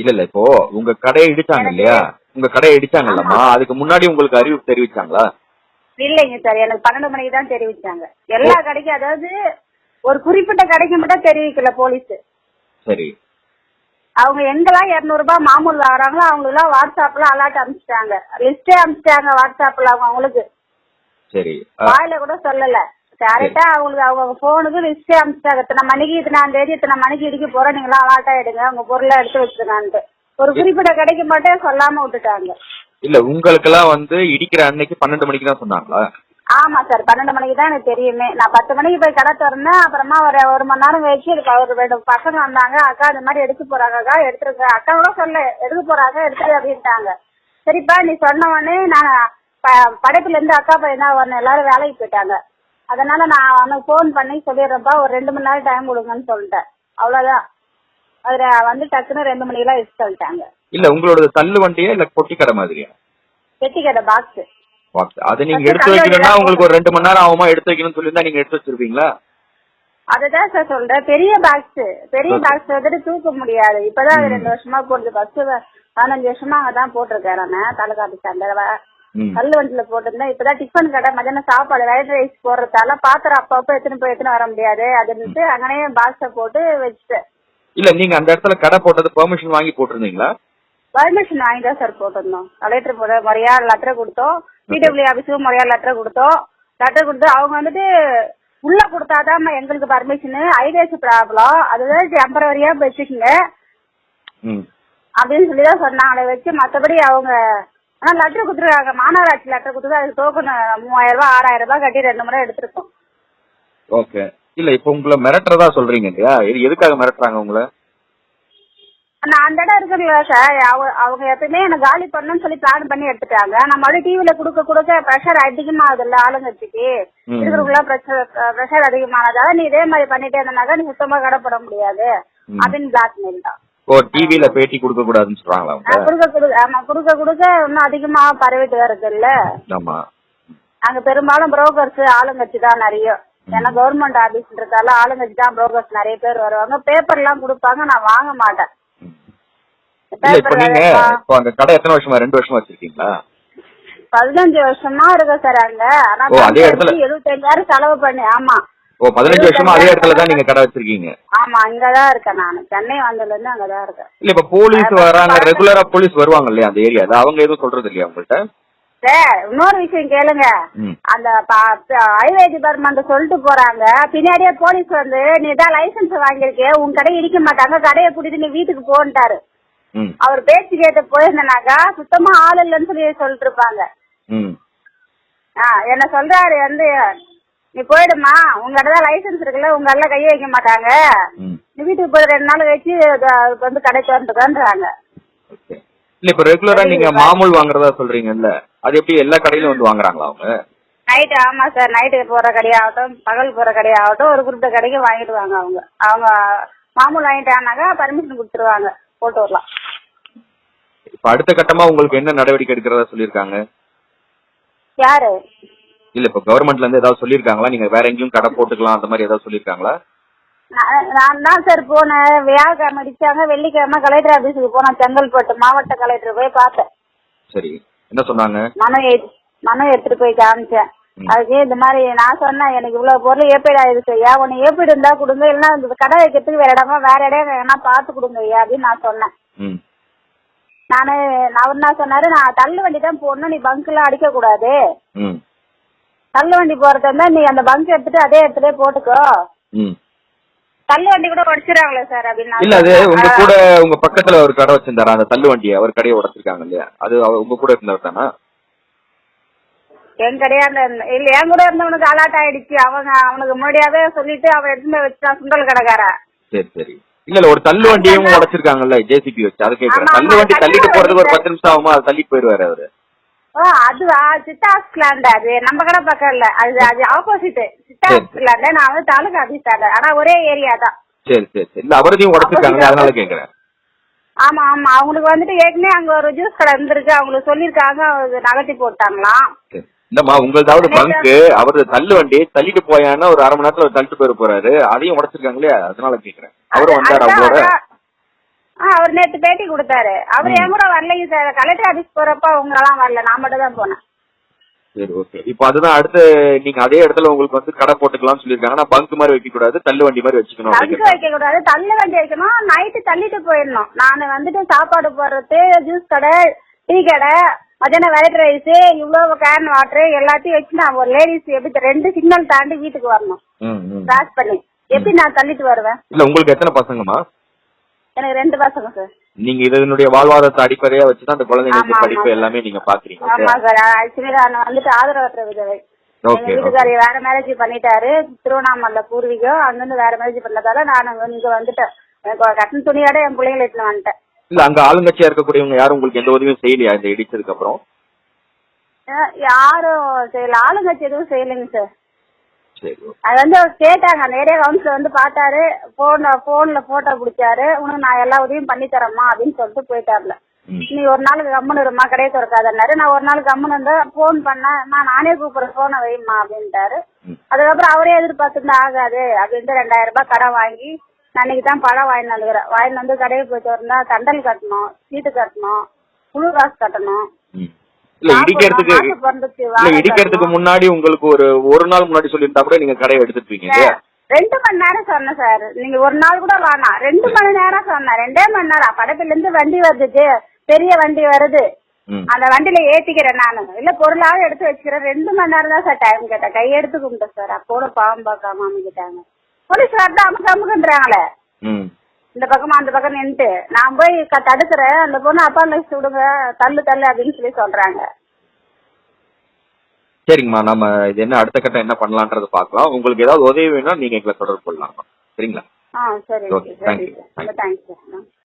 இல்ல இல்ல இப்போ உங்க கடையை இடிச்சாங்க இல்லையா? உங்க கடையை இடிச்சாங்கல்லம்மா? அதுக்கு முன்னாடி உங்களுக்கு அறிவிப்பு தெரிவிச்சாங்களா? இல்லைங்க சார் எனக்கு பன்னெண்டு மணிக்கு தான் தெரிவிச்சாங்க. எல்லா கடைக்கும் அதாவது ஒரு குறிப்பிட்ட கடைக்கு மட்டும் தெரிவிக்கல போலீஸ். சரி. அவங்க எங்கெல்லாம் இரநூறுபா மாமூல் வராங்களோ அவங்களுக்குலாம் வாட்ஸ்அப்ல அலர்ட் அனுப்பிச்சிட்டாங்க. லிஸ்டே அனுப்பிச்சிட்டாங்க வாட்ஸ்அப்ல அவங்க அவங்களுக்கு. சரி. வாயில கூட சொல்லல. டேரக்டா அவங்களுக்கு அவங்க போனுக்கு லிஸ்டே அனுப்பிச்சிட்டாங்க. இத்தனை மணிக்கு இத்தனாம் தேதி இத்தனை மணிக்கு இடிக்க போறோம். நீங்களாம் அலர்ட் ஆயிடுங்க உங்க பொருளை எடுத்து வச்சுருங்கன்ட்டு ஒரு குறிப்பிட்ட கடைக்கு மட்டும் சொல்லாம விட்டுட்டாங்க. இல்ல உங்களுக்கெல்லாம் வந்து இடிக்கிற அன்னைக்கு பன்னெண்டு மணிக்கு தான் சொன்னாங்களா? ஆமா சார். பன்னெண்டு மணிக்கு தான் எனக்கு தெரியுமே. நான் பத்து மணிக்கு போய் கடை திறந்தேன். அப்புறமா ஒரு ஒரு மணி நேரம் கழிச்சு ஒரு ரெண்டு பசங்க வந்தாங்க. அக்கா இந்த மாதிரி எடுக்க போறாங்க. அக்கா எடுத்துருக்க அக்கா கூட சொல்ல எடுக்க போறாங்க எடுத்துரு அப்படின்ட்டாங்க. சரிப்பா நீ சொன்ன உடனே நான் படைப்புல இருந்து அக்கா பையன் வரணும். எல்லாரும் வேலைக்கு போயிட்டாங்க. அதனால நான் அவனுக்கு ஃபோன் பண்ணி சொல்லிடுறேன்ப்பா ஒரு ரெண்டு மணி நேரம் டைம் கொடுங்கன்னு சொல்லிட்டேன். அவ்வளவுதான். அதுல வந்து டக்குன்னு ரெண்டு மணிக்கெல்லாம் எடுத்து சொல்லிட்டாங்க இல்ல உங்களோட தள்ளு வண்டியா இல்ல பொட்டி கடை மாதிரியா? பெட்டி கடை பாக்ஸ் பாக்ஸ் அதை நீங்க எடுத்து வைக்கணும்னா உங்களுக்கு ஒரு ரெண்டு மணி நேரம் ஆகுமா எடுத்து வைக்கணும்னு சொல்லியிருந்தா நீங்க எடுத்து வச்சிருப்பீங்களா? அதுதான் சார் சொல்றேன். பெரிய பாக்ஸ் பெரிய. பாக்ஸ் வந்துட்டு தூக்க முடியாது. இப்பதான் ரெண்டு வருஷமா போடுது. ஃபர்ஸ்ட் பதினஞ்சு வருஷமா அங்கதான் போட்டிருக்கேன் நான். தாலுகா ஆபீஸ் அந்த கல்லு வண்டியில போட்டிருந்தேன் இப்பதான் டிஃபன் கடை மதியானம் சாப்பாடு ரைட் ரைஸ் போடுறதால பாத்திரம் அப்பப்போ எடுத்துன்னு போய் எடுத்துன்னு வர முடியாது. அதுன்ட்டு அங்கனே பாக்ஸ போட்டு வச்சுட்டேன். இல்ல நீங்க அந்த இடத்துல கடை போட்டது பெர்மிஷன் வாங்கி போட்டிருந்தீங்களா? பர்மிஷன் வாங்கி தான் சார் போட்டிருந்தோம். கலெக்டர் போட முறையா லெட்டர் கொடுத்தோம். பிடபிள்யூ ஆபீஸுக்கு முறையா லெட்டர் கொடுத்தோம். லெட்டர் கொடுத்து அவங்க வந்துட்டு உள்ள கொடுத்தாதான் எங்களுக்கு பர்மிஷன் ஐடிஎஸ் ப்ராப்ளம் அதுதான் டெம்பரவரியா வச்சுக்கோங்க. அப்படின்னு சொல்லி தான் சொன்னாங்களே வச்சு மற்றபடி அவங்க ஆனா லெட்டர் கொடுத்துருக்காங்க. மாநகராட்சி லெட்டர் கொடுத்து அதுக்கு டோக்கன் மூவாயிரம் ரூபாய் ஆறாயிரம் ரூபாய் கட்டி ரெண்டு முறை எடுத்திருக்கோம். ஓகே இல்ல இப்போ உங்களை மிரட்டுறதா சொல்றீங்க இல்லையா? இது எதுக்காக மிரட்டுறாங்க உங்களை? நான் அந்த இடம் இருக்குல்ல சார். அவ- அவங்க எப்பயுமே எனக்கு காலி பண்ணணும்னு சொல்லி பிளான் பண்ணி எடுத்துட்டாங்க. நான் மறுபடியும் டிவில கொடுக்க கொடுக்க ப்ரெஷர் அதிகமாகுதுல்ல ஆளுங்கட்சிக்கு. ம். இருக்கிறவங்கள ப்ரெஷர் ப்ரெஷர் அதிகமானதால நீ இதே மாதிரி பண்ணிட்டே இருந்தாக்கா நீ சுத்தமா கடப்பட முடியாது. அப்படின்னு பிளாக்மெயில் தான். ஓ டிவில பேட்டி கொடுக்க கூடாதுன்னு சொல்றாங்களா அவங்க? கொடுக்க கொடுக்க ஆமா கொடுக்க கொடுக்க இன்னும் அதிகமா பரவிட்டு வருதுல்ல ஆமா. அங்க பெரும்பாலும் புரோக்கர்ஸ் ஆளுங்கட்சி தான் நிறைய. ஏன்னா கவர்மெண்ட் ஆபீஸ்ன்றதால ஆளுங்கட்சி தான் புரோக்கர்ஸ் நிறைய பேர் வருவாங்க. பேப்பர் எல்லாம் கொடுப்பாங்க நான் வாங்க மாட்டேன். இப்போ நீங்க இப்போ அங்க கடை எத்தனை வருஷமா ரெண்டு வருஷமா வச்சிருக்கீங்களா? பதினஞ்சு வருஷமா இருக்கு சார் அங்க. ஆனா? எழுபத்தஞ்சாயிரம் செலவு பண்ணி ஆமா. ஓ பதினஞ்சு வருஷமா அதே இடத்துல தான் நீங்க கடை வச்சிருக்கீங்க? ஆமா அங்கதான் இருக்கேன் நான். சென்னை வந்ததுல இருந்து அங்கதான் இருக்கேன். இல்ல இப்ப போலீஸ் வராங்க ரெகுலரா போலீஸ் வருவாங்க இல்லையா அந்த ஏரியால அவங்க எதுவும் சொல்றது இல்லையா உங்கள்ட்ட? சார் இன்னொரு விஷயம் கேளுங்க. அந்த ஹைவே டிபார்ட்மெண்ட் சொல்லிட்டு போறாங்க. பின்னாடியே போலீஸ் வந்து நீ தான் லைசன்ஸ் வாங்கியிருக்கே உன் கடை இடிக்க மாட்டாங்க கடையை கூட்டிட்டு நீ வீட்டுக்கு போன்ட்டாரு. அவர் பேச்சு கேட்டு போயிருந்தனாக்கா சுத்தமா ஆள் இல்லைன்னு சொல்லி சொல்லிட்டு இருப்பாங்க. என்ன சொல்றாரு வந்து நீ போயிடுமா. உங்க தான் லைசன்ஸ் இருக்குல்ல உங்க எல்லாம் கையை வைக்க மாட்டாங்க. நீ வீட்டுக்கு போய் ரெண்டு நாள் கழிச்சு வந்து கடைக்கு வந்துக்கன்றாங்க ஓகே. இல்ல இப்ப ரெகுலரா நீங்க மாமூல் வாங்குறதா சொல்றீங்கல்ல அது எப்படி எல்லா கடையிலும் வந்து வாங்குறாங்களா அவங்க? நைட்டு ஆமா சார் நைட்டு போற கடையாகட்டும் பகல் போற கடையாகட்டும் ஒரு குறிப்பிட்ட கடைக்கு வாங்கிடுவாங்க அவங்க. அவங்க மாமூல் வாங்கிட்டாங்கனாக்கா பர்மிஷன் கொடுத்துருவாங்க போட்டு வரலாம் இப்ப அடுத்த கட்டமா உங்களுக்கு என்ன நடவடிக்கை எடுக்கிறதா சொல்லியிருக்காங்க? யாரு? இல்ல இப்ப கவர்மெண்ட்ல இருந்து ஏதாவது சொல்லியிருக்காங்களா? நீங்க வேற எங்கேயும் கடை போட்டுக்கலாம் அந்த மாதிரி ஏதாவது சொல்லியிருக்காங்களா? நான் தான் சார் போனேன். வியாழக்கிழமை அடிச்சாங்க வெள்ளிக்கிழமை கலெக்டர் ஆபீஸுக்கு போனேன் செங்கல்பட்டு மாவட்ட கலெக்டர் போய் பார்த்தேன். சரி. என்ன சொன்னாங்க? மனு எழு- மனு எடுத்துட்டு போய் காமிச்சேன். அதுக்கு இந்த மாதிரி நான் சொன்னேன் எனக்கு இவ்வளவு பொருள் ஏப்பீடு ஆயிடுச்சு ஐயா உன்னை ஏப்பீடு இருந்தா கொடுங்க. இல்லைன்னா இந்த கடை வைக்கிறதுக்கு வேற இடமா வேற இடம் வேணா பார்த்து கொடுங்க ஐயா அப்படின்னு நான் சொன்னேன். நானு அவர் என்ன சொன்னாரு நான் தள்ளு வண்டி தான் போடணும் நீ பங்க்லாம் அடிக்க கூடாது ம். தள்ளு வண்டி போறதா இருந்தா நீ அந்த பங்க் எடுத்துட்டு அதே இடத்துல போட்டுக்கோ. தள்ளு வண்டி கூட உடச்சிடுறாங்களே சார் அப்படின்னு இல்ல அது. உங்க கூட உங்க பக்கத்துல ஒரு கடை வச்சிருந்தாரா? அந்த தள்ளு வண்டியை அவர் கடையை உடைச்சிருக்காங்க இல்லையா? அது உங்க கூட இருந்தவர் தானா? என் கிடையாது இல்ல என் கூட இருந்தவனுக்கு அலாட் ஆயிடுச்சு. அவங்க அவனுக்கு முன்னாடியாவே சொல்லிட்டு அவன் எடுத்துட்டு போய் வச்சுட்டான் சுண்டல் கடைக்காரன் சரி சரி. இல்ல இல்ல ஒரு தள்ளு வண்டியும் உடைச்சிருக்காங்கல்ல ஜேசிபி வச்சு. அதை கேக்குறேன். தள்ளு வண்டி தள்ளு தள்ளிட்டு போறதுக்கு ஒரு பத்து நிமிஷம் ஆகுமா? அது தள்ளிட்டு போயிருவாரு அவரு. ஓ அதுவா சித்தாஸ் லேண்ட் அது. நம்ம கடை பக்கம் இல்ல. அது அது ஆப்போசிட் சித்தாஸ். லேண்ட் நான் வந்து தாலுகா ஆபீஸ் ஆனா ஒரே ஏரியா தான். சரி சரி சரி. இல்ல அவரதையும் உடைச்சிருக்காங்க அதனால கேக்குறேன். ஆமா ஆமா. அவங்களுக்கு வந்துட்டு ஏற்கனவே அங்க ஒரு ஜூஸ் கடை இருந்திருக்கு. அவங்களுக்கு சொல்லிருக்காங்க நகர்த்தி போட்டாங்களாம். இல்லம்மா உங்களதாவது பங்கு அவரது தள்ளு வண்டி தள்ளிட்டு போயான்னா ஒரு அரை மணி நேரத்துல அவர் தள்ளிட்டு போயிட போறாரு. அதையும் உடைச்சிருக்காங்க இல்லையா அதனால கேக்குறேன். அவரும் வந்தாரு. ஆ அவர் நேத்து பேட்டி கொடுத்தாரு. அவர் என் கூட வரலைங்க சார். கலெக்டர் ஆபீஸ் போறப்ப அவங்க எல்லாம் வரல. நான் மட்டும் தான் போனேன். சரி ஓகே. இப்போ அதுதான் அடுத்து நீங்க அதே இடத்துல உங்களுக்கு வந்து கடை போட்டுக்கலாம்னு சொல்லியிருக்காங்க. ஆனா பங்க் மாதிரி வைக்க கூடாது தள்ளு வண்டி மாதிரி வச்சுக்கணும் அப்படிங்கிறது வைக்க கூடாது தள்ளு வண்டி வைக்கணும். நைட்டு தள்ளிட்டு போயிடணும். நான் வந்துட்டு சாப்பாடு போடுறது ஜூஸ் கடை டீ கடை மத்தியானம் ஒயிட் ரைஸ் இவ்வளவு கேன் வாட்டர் எல்லாத்தையும் வச்சு நான் ஒரு லேடிஸ் எப்படி ரெண்டு சிக்னல் தாண்டி வீட்டுக்கு வரணும். கிராஸ் பண்ணி. எப்படி நான் தள்ளிட்டு வருவேன்? இல்ல உங்களுக்கு எத்தனை பசங்கம்மா? எனக்கு ரெண்டு பசங்க சார். நீங்க இதனுடைய வாழ்வாதாரத்தை அடிப்படையா வச்சுதான் அந்த குழந்தைங்களுக்கு படிப்பு. எல்லாமே நீங்க பாக்குறீங்க? ஆமா சார். ஆக்சுவலி நான் வந்துட்டு ஆதரவற்ற விதவை. வீட்டுக்காரி வேற மேரேஜ் பண்ணிட்டாரு. திருவண்ணாமலை பூர்வீகம். அங்கிருந்து வேற மேரேஜ் பண்ணதால நான் இங்க வந்துட்டேன் கட்டண துணியோட என் பிள்ளைங்களை எடுத்துன்னு வந்துட்டேன். இல்ல அங்க ஆளுங்கட்சியா இருக்கக்கூடியவங்க யாரும் உங்களுக்கு எந்த உதவியும் செய்யலையா? இந்த இடிச்சதுக்கு அப்புறம்? யாரும் செய்யல. ஆளுங்கட்சி எதுவும் செய்யலைங்க சார். அது வந்து அவர் கேட்டாங்க. அந்த ஏரியா கவுன்சிலர் வந்து பார்த்தாரு. போன்ல போன்ல போட்டோ பிடிச்சாரு. உனக்கு நான் எல்லா உதவியும் பண்ணி தரேம்மா அப்படின்னு சொல்லிட்டு போயிட்டாருல. நீ ஒரு நாளுக்கு கம்முன்னு இருமா கடையை திறக்காதன்னாரு. நான் ஒரு நாள் கம்முன்னு இருந்தா போன் பண்ணேன். நான் நானே கூப்பிடுறேன் போனை வைம்மா அப்படின்ட்டாரு. அதுக்கப்புறம் அவரே எதிர்பார்த்துட்டு ஆகாது. அப்படின்ட்டு ரெண்டாயிரம் ரூபாய் கடன் வாங்கி நான் இன்னைக்கு தான் பழம் வாங்கிட்டு வந்துக்கிறேன். வாங்கிட்டு வந்து கடையை போய் திறந்தா தண்டல் கட்டணும் சீட்டு கட்டணும் குழு காசு கட்டணும். இல்ல இடிக்கிறதுக்கு இல்ல இடிக்கிறதுக்கு. முன்னாடி உங்களுக்கு ஒரு ஒரு நாள் முன்னாடி சொல்லியிருந்தா கூட நீங்க கடையை எடுத்துருப்பீங்க ரெண்டு மணி நேரம் சொன்னேன் சார். நீங்க ஒரு நாள் கூட வேணாம். ரெண்டு மணி நேரம் சொன்னேன். ரெண்டே மணி நேரம். படத்துல இருந்து வண்டி வருது பெரிய வண்டி வருது. அந்த வண்டியில ஏத்திக்கிறேன் நானு. இல்ல பொருளாவது எடுத்து வச்சுக்கிறேன். ரெண்டு மணி நேரம் தான் சார் டைம் கேட்டேன். கையெடுத்து கும்பிட்டேன் சார். அப்போட பாவம் பார்க்காம அமைக்கிட்டாங்க. போலீஸ் வரதான் அமுக்கு அமுக்குன்றாங்களே இந்த பக்கமா அந்த பக்கம் நின்னுட்டு நான் போய் க- தடுக்கிறேன். அந்த பொண்ணு அப்பா லிஸ்ட் விடுங்க தள்ளு தள்ளு அப்படின்னு சொல்லி சொல்றாங்க. சரிங்கம்மா நம்ம இது என்ன அடுத்த கட்டம் என்ன பண்ணலான்றத பார்க்கலாம். உங்களுக்கு ஏதாவது உதவி வேணும்னா நீங்க எங்களை தொடர்பு கொள்ளலாம். சரிங்களா? ஆ சரி thank you. சார் ரொம்ப தேங்க்ஸ்